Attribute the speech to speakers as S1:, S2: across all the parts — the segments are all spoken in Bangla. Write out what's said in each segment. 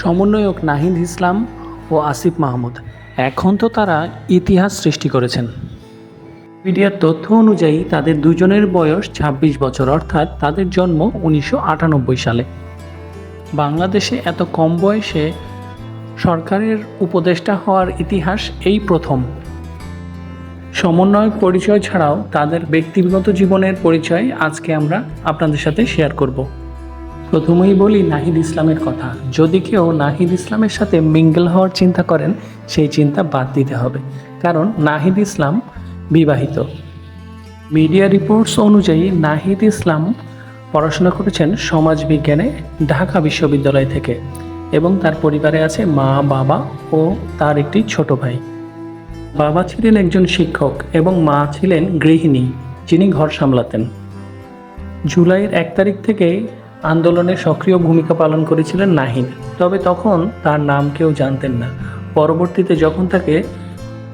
S1: সমন্বয়ক নাহিদ ইসলাম ও আসিফ মাহমুদ। এখন তো তারা ইতিহাস সৃষ্টি করেছেন। মিডিয়ার তথ্য অনুযায়ী তাদের দুজনের বয়স ২৬ বছর, অর্থাৎ তাদের জন্ম উনিশশো আটানব্বই সালে। বাংলাদেশে এত কম বয়সে সরকারের উপদেষ্টা হওয়ার ইতিহাস এই প্রথম। সমন্বয়ক পরিচয় ছাড়াও তাদের ব্যক্তিগত জীবনের পরিচয় আজকে আমরা আপনাদের সাথে শেয়ার করব। প্রথমেই বলি নাহিদ ইসলামের কথা। যদি কেউ নাহিদ ইসলামের সাথে মিঙ্গল হওয়ার চিন্তা করেন, সেই চিন্তা বাদ দিতে হবে। কারণ নাহিদ ইসলাম বিবাহিত। মিডিয়া রিপোর্টস অনুযায়ী নাহিদ ইসলাম পড়াশোনা করেছেন সমাজবিজ্ঞানে ঢাকা বিশ্ববিদ্যালয় থেকে এবং তার পরিবারে আছে মা, বাবা ও তার একটি ছোট ভাই। বাবা ছিলেন একজন শিক্ষক এবং মা ছিলেন গৃহিণী, যিনি ঘর সামলাতেন। জুলাইয়ের এক তারিখ থেকে আন্দোলনে সক্রিয় ভূমিকা পালন করেছিলেন নাহিদ তবে তখন তার নাম কেউ জানতেন না। পরবর্তীতে যখন তাকে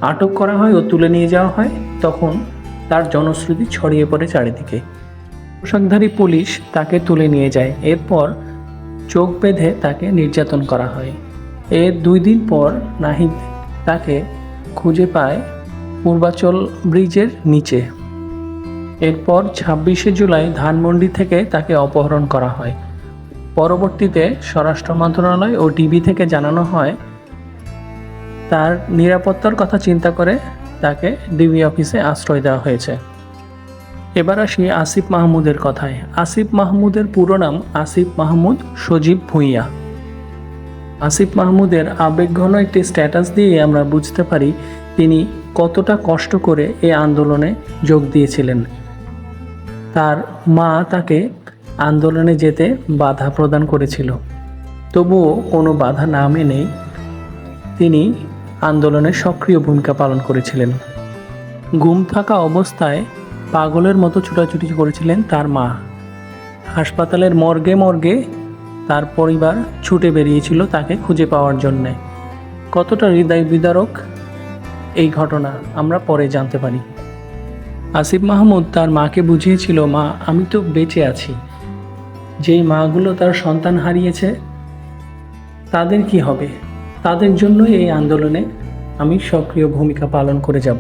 S1: আটক করা হয় ও তুলে নিয়ে যাওয়া হয়, তখন তার জনশ্রুতি ছড়িয়ে পড়ে চারিদিকে। পোশাকধারী পুলিশ তাকে তুলে নিয়ে যায়। এরপর চোখ বেঁধে তাকে নির্যাতন করা হয়। এর দুই দিন পর নাহিদ তাকে খুঁজে পায় পূর্বাচল ব্রিজের নিচে। এরপর ছাব্বিশে জুলাই ধানমন্ডি থেকে তাকে অপহরণ করা হয়। পরবর্তীতে স্বরাষ্ট্র মন্ত্রণালয় ও ডিবি থেকে জানানো হয়, তার নিরাপত্তার কথা চিন্তা করে তাকে ডিবি অফিসে আশ্রয় দেওয়া হয়েছে। এবার আসি আসিফ মাহমুদের কথায়। আসিফ মাহমুদের পুরো নাম আসিফ মাহমুদ সজীব ভূঁইয়া। আসিফ মাহমুদের আবেগঘন একটি স্ট্যাটাস দিয়ে আমরা বুঝতে পারি তিনি কতটা কষ্ট করে এই আন্দোলনে যোগ দিয়েছিলেন। তার মা তাকে আন্দোলনে যেতে বাধা প্রদান করেছিল। তবুও কোনো বাধা না মেনে তিনি আন্দোলনে সক্রিয় ভূমিকা পালন করেছিলেন। ঘুম থাকা অবস্থায় পাগলের মতো ছুটাছুটি করেছিলেন তার মা। হাসপাতালের মর্গে মর্গে তার পরিবার ছুটে বেরিয়েছিল তাকে খুঁজে পাওয়ার জন্যে। কতটা হৃদয় বিদারক এই ঘটনা আমরা পরে জানতে পারি। আসিফ মাহমুদ তার মাকে বুঝিয়েছিল, মা, আমি তো বেঁচে আছি। যেই মাগুলো তার সন্তান হারিয়েছে, তাদের কি হবে? তাদের জন্যই এই আন্দোলনে আমি সক্রিয় ভূমিকা পালন করে যাব।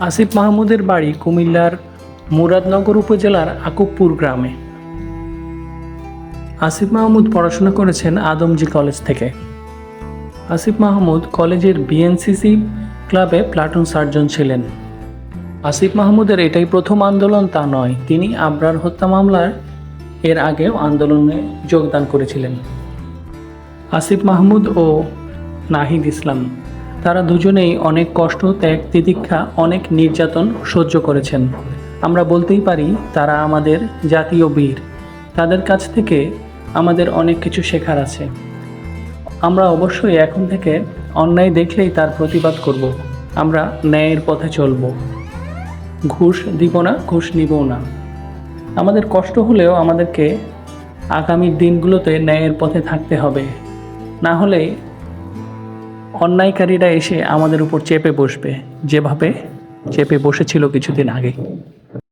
S1: আসিফ মাহমুদের বাড়ি কুমিল্লার মুরাদনগর উপজেলার আকুবপুর গ্রামে। আসিফ মাহমুদ পড়াশোনা করেছেন আদমজি কলেজ থেকে। আসিফ মাহমুদ কলেজের বিএনসিসি ক্লাবে প্লাটুন সার্জন ছিলেন। আসিফ মাহমুদের এটাই প্রথম আন্দোলন তা নয়, তিনি আবরার হত্যা মামলার এর আগেও আন্দোলনে যোগদান করেছিলেন। আসিফ মাহমুদ ও নাহিদ ইসলাম, তারা দুজনেই অনেক কষ্ট, ত্যাগ, তিতিক্ষা, অনেক নির্যাতন সহ্য করেছেন। আমরা বলতেই পারি, তারা আমাদের জাতীয় বীর। তাদের কাছ থেকে আমাদের অনেক কিছু শেখার আছে। আমরা অবশ্যই এখন থেকে অন্যায় দেখলেই তার প্রতিবাদ করব। আমরা ন্যায়ের পথে চলব। ঘুষ দিব না, ঘুষ নিবও না। আমাদের কষ্ট হলেও আমাদেরকে আগামী দিনগুলোতে ন্যায়ের পথে থাকতে হবে। না হলে অন্যায়কারীরা এসে আমাদের উপর চেপে বসবে। যেভাবে চেপে বসেছিল কিছুদিন আগে।